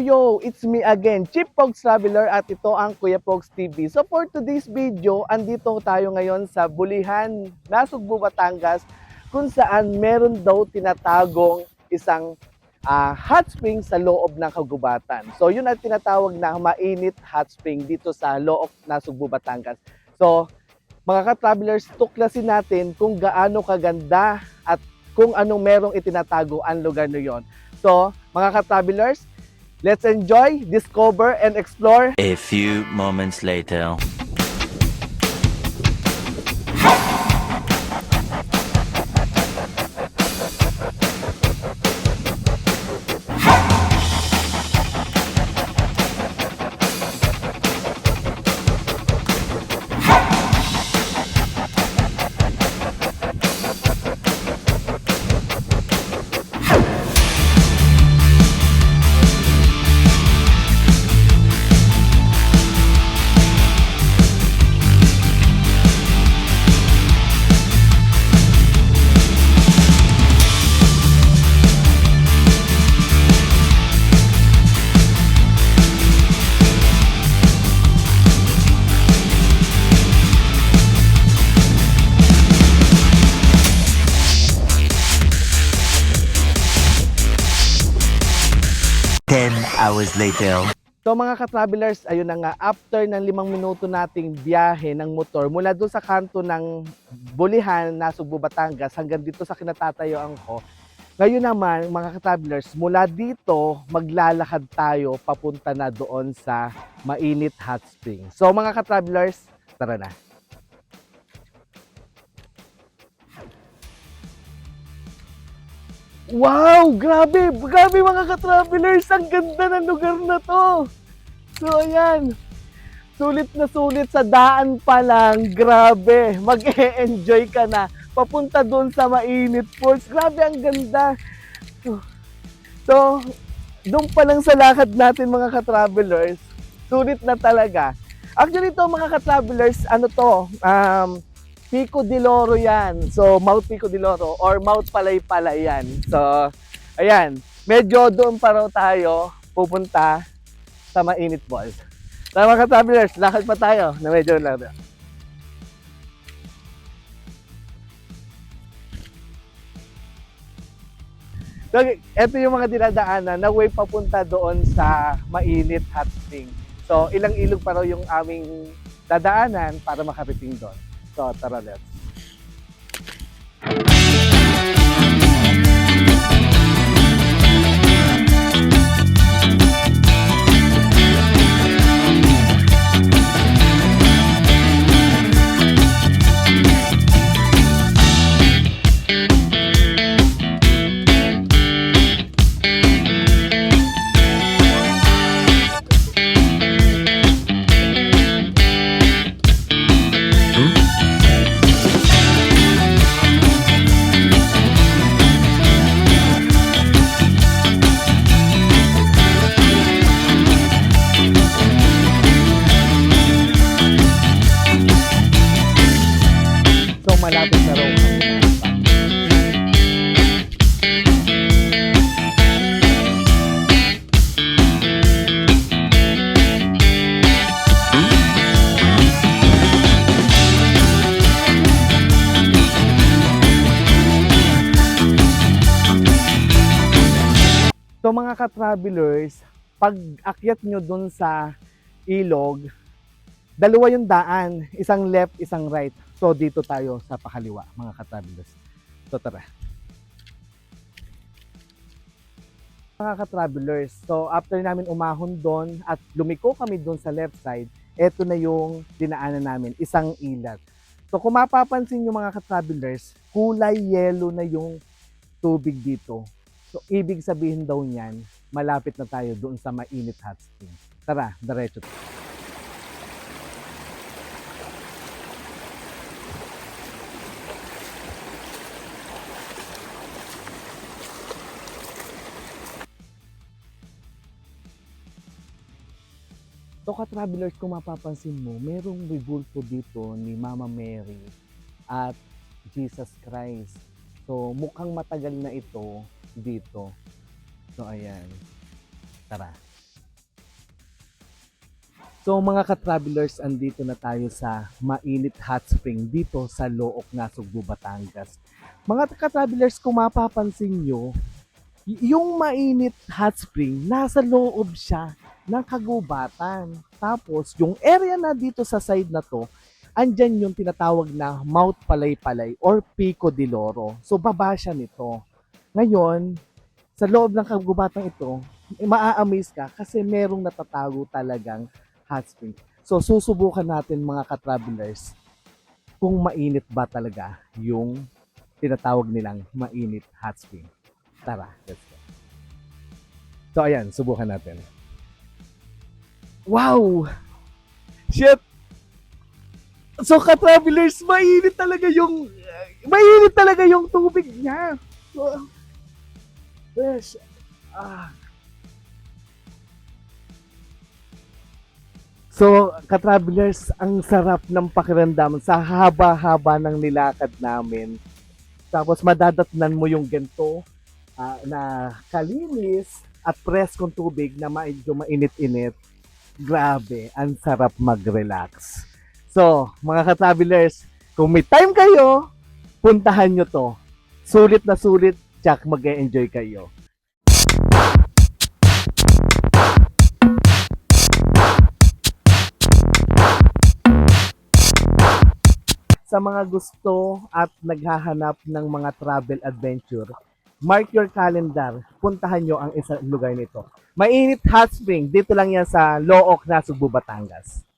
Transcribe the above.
Yo! It's me again, Chip Pogs Traveler at ito ang Kuya Pogs TV. So for today's video, andito tayo ngayon sa Bulihan, Nasugbu, Batangas, kung saan meron daw tinatagong isang ah, hot spring sa loob ng kagubatan. So yun ang tinatawag na mainit hot spring dito sa loob Nasugbu, Batangas. So mga ka-travelers, tuklasin natin kung gaano kaganda at kung anong merong itinatago ang lugar na yon. So, mga ka-travelers, let's enjoy, discover, and explore A few moments later. Ten hours later. So mga ka-travelers, ayun na nga, after ng limang minuto nating biyahe ng motor mula doon sa kanto ng Bulihan, Nasugbu, Batangas hanggang dito sa kinatatayuan ko, ngayon naman mga ka-travelers, mula dito maglalakad tayo papunta na doon sa mainit hot spring. So mga ka-travelers, tara na. Wow! Grabe! Grabe mga ka-travelers! Ang ganda ng lugar na to! So, ayan. Sulit na sulit sa daan pa lang. Grabe. Mag-e-enjoy ka na. Papunta doon sa mainit falls. Grabe, ang ganda. So, doon pa lang sa lakad natin mga ka-travelers, sulit na talaga. Actually, to mga ka-travelers, ano to, um, Pico de Loro yan. So, Mount Pico de Loro or Mount Palay-Palay yan. So, ayan. Medyo doon pa raw tayo pupunta sa mainit balls. So, mga ka-travelers, lakad pa tayo na medyo lang. So, ito yung mga dinadaanan na way papunta doon sa mainit hot spring. So, ilang ilog pa raw yung aming dadaanan para makarating doon. So, So mga ka-travelers, pag akyat nyo dun sa ilog, dalawa yung daan, isang left, isang right. So dito tayo sa pakaliwa, mga ka-travelers. So tara. Mga ka-travelers, so after namin umahon doon at lumiko kami doon sa left side, eto na yung dinaanan namin, isang ilat. So kung mapapansin nyo mga ka-travelers, kulay yellow na yung tubig dito. So ibig sabihin daw niyan, malapit na tayo doon sa mainit hot spring. Tara, diretso. So ka-travelers, kung mapapansin mo, merong ribulto dito ni Mama Mary at Jesus Christ. So mukhang matagal na ito dito. So ayan. Tara. So mga ka-travelers, andito na tayo sa Mainit Hot Spring dito sa Look, Nasugbu, Batangas. Mga ka-travelers, kung mapapansin nyo, yung Mainit Hot Spring, nasa loob siya ng kagubatan. Tapos, yung area na dito sa side na to, andyan yung tinatawag na Mount Palay-Palay or Pico de Loro. So, baba siya nito. Ngayon, sa loob ng kagubatan ito, eh, maa-amaze ka kasi merong natatago talagang hot spring. So, susubukan natin mga ka-travelers kung mainit ba talaga yung tinatawag nilang mainit hot spring. Tara, let's go. So, ayan, subukan natin. Wow! Shit! So, ka-travelers, mainit talaga yung mainit talaga yung tubig niya. So, Yes. Ah. So, ka-travelers, ang sarap ng pakiramdam sa haba-haba ng nilakad namin. Tapos madadatnan mo yung ganito ah, na kalinis at preskong tubig na medyo mainit-init. Grabe, ang sarap mag-relax. So, mga ka-travelers, kung may time kayo, puntahan nyo to. Sulit na sulit, tsak mag-enjoy kayo. Sa mga gusto at naghahanap ng mga travel adventure, mark your calendar. Puntahan nyo ang isang lugar nito. Mainit Hot Spring. Dito lang yan sa Look, Nasugbu, Batangas.